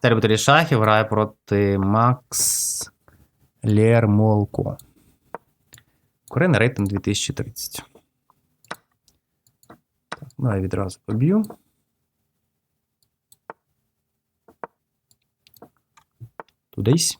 Тербітері шахів грає проти Макс Лермолко. Корейний рейтинг 2030. Так, ну я відразу поб'ю. Тудись.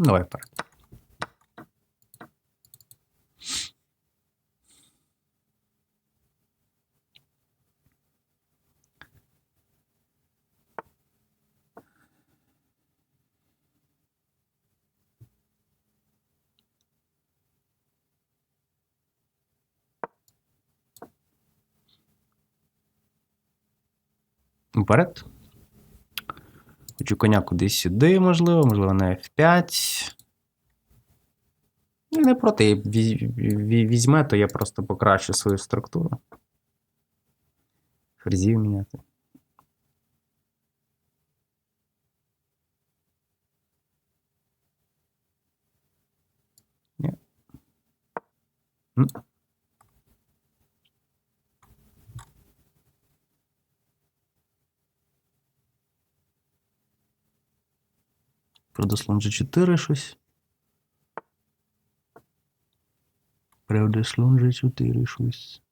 Lo voy a parar. Barato. Хочу коня кудись сюди, можливо, можливо, на F5. Ну, не проти візь- візьме, то я просто покращу свою структуру. Фрезів міняти. Ні. М. Продослон G4 щось. Продослон G4 щось.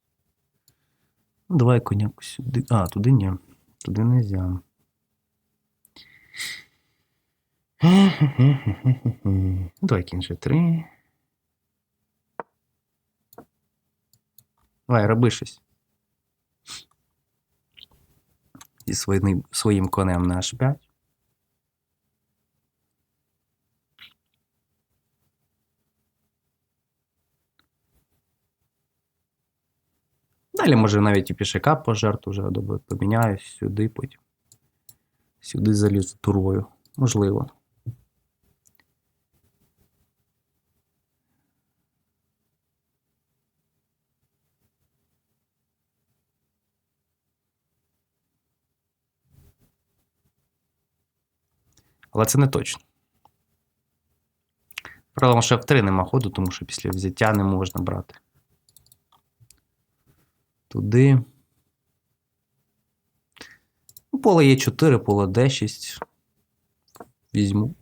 Ну, давай коняку сюди. А, туди ні. Туди не можна. Ну, Давай кінь G3. Давай, роби щось. Зі своїм, своїм конем на H5. Далі, може, навіть і пішака пожертву вже добре поміняю сюди потім. Сюди залізу турою. Можливо. Але це не точно. Правилом ще F3 нема ходу, тому що після взяття не можна брати. Туди. Ну, Поле є 4, поле Д6. Візьму.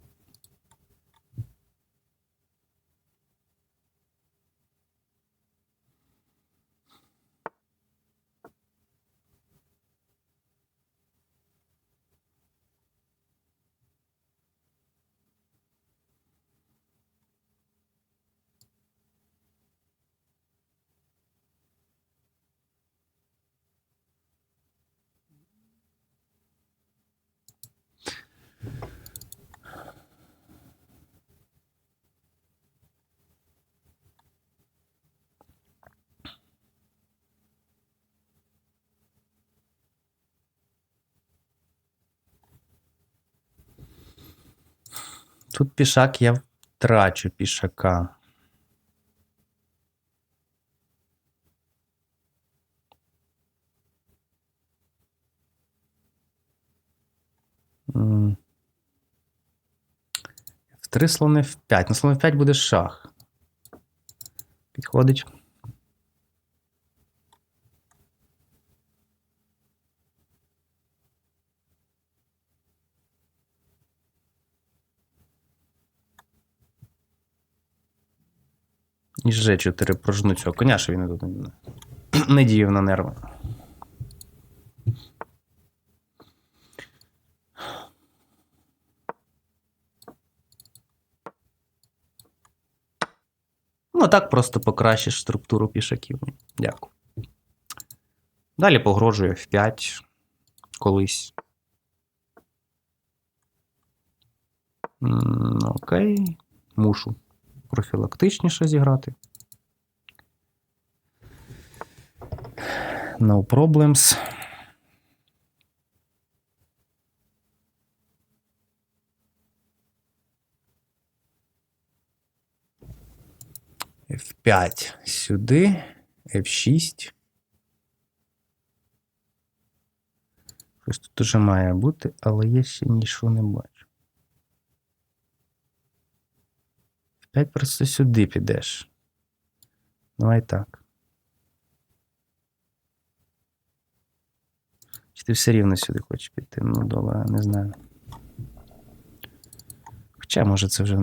Тут пішак я втрачу пішака. В F3 слон F5. На слон в 5 буде шах. Підходить. І Ж4 прожну цього коня, що він тут не, діяв на нерви. Ну, так просто покращиш структуру пішаків. Дякую. Далі погрожує F5 колись. М, Окей. Мушу профілактичніше зіграти. No problems. F5 сюди, F6. Щось тут уже має бути, але я ще нічого не бачу. F5 просто сюди підеш. Давай так. Чи ти все рівно сюди хочеш піти? Ну, добре, не знаю. Хоча, може, це вже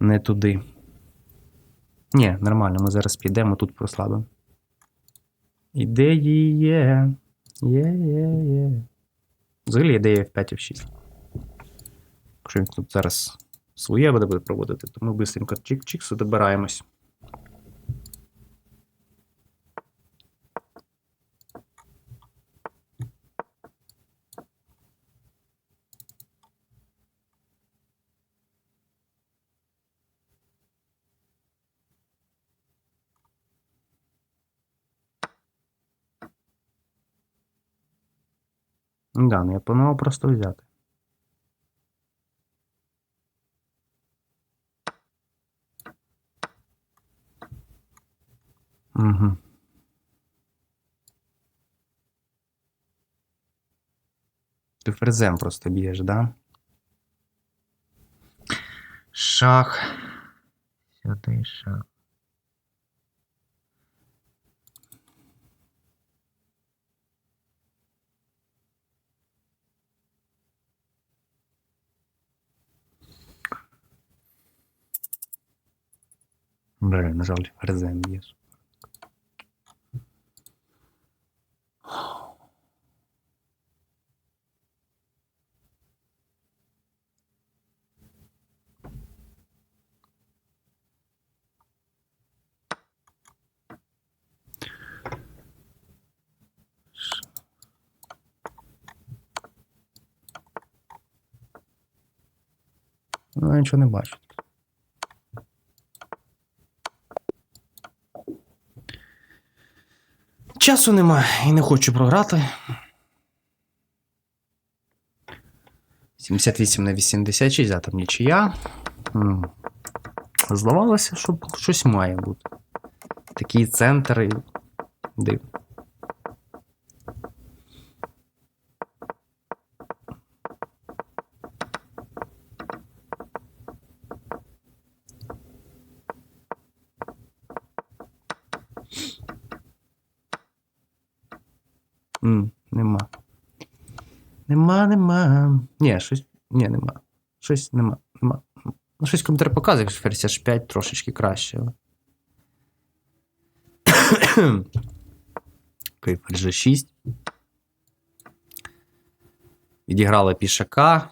не туди. Ні, нормально, ми зараз підемо, тут прослабимо. Ідеї є. Є, є, є. Взагалі ідея в 5 в 6. Якщо він тут зараз своє буде, проводити, то ми быстренько чик-чик добираємось. Да, ну я планував просто взяти. Угу. Ти фрезем просто б'єш, да? Шах. Сюди шах. Блин, жаль, фрезем б'єш. Я нічого не бачу. Часу нема і не хочу програти. 78 на 86, а там нічия. Здавалося, що щось має бути. Такий центр і див. Нема. Нема, нема. Ні, щось. Ні, нема. Щось нема. нема. Ну, щось коментар показує, що версія ж 5 трошечки краще. Окей, FRG 6. Відіграла пішака.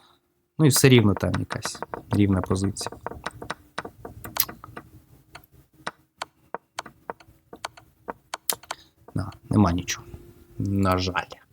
Ну і все рівно там якась рівна позиція. Да, нема нічого. На жаль.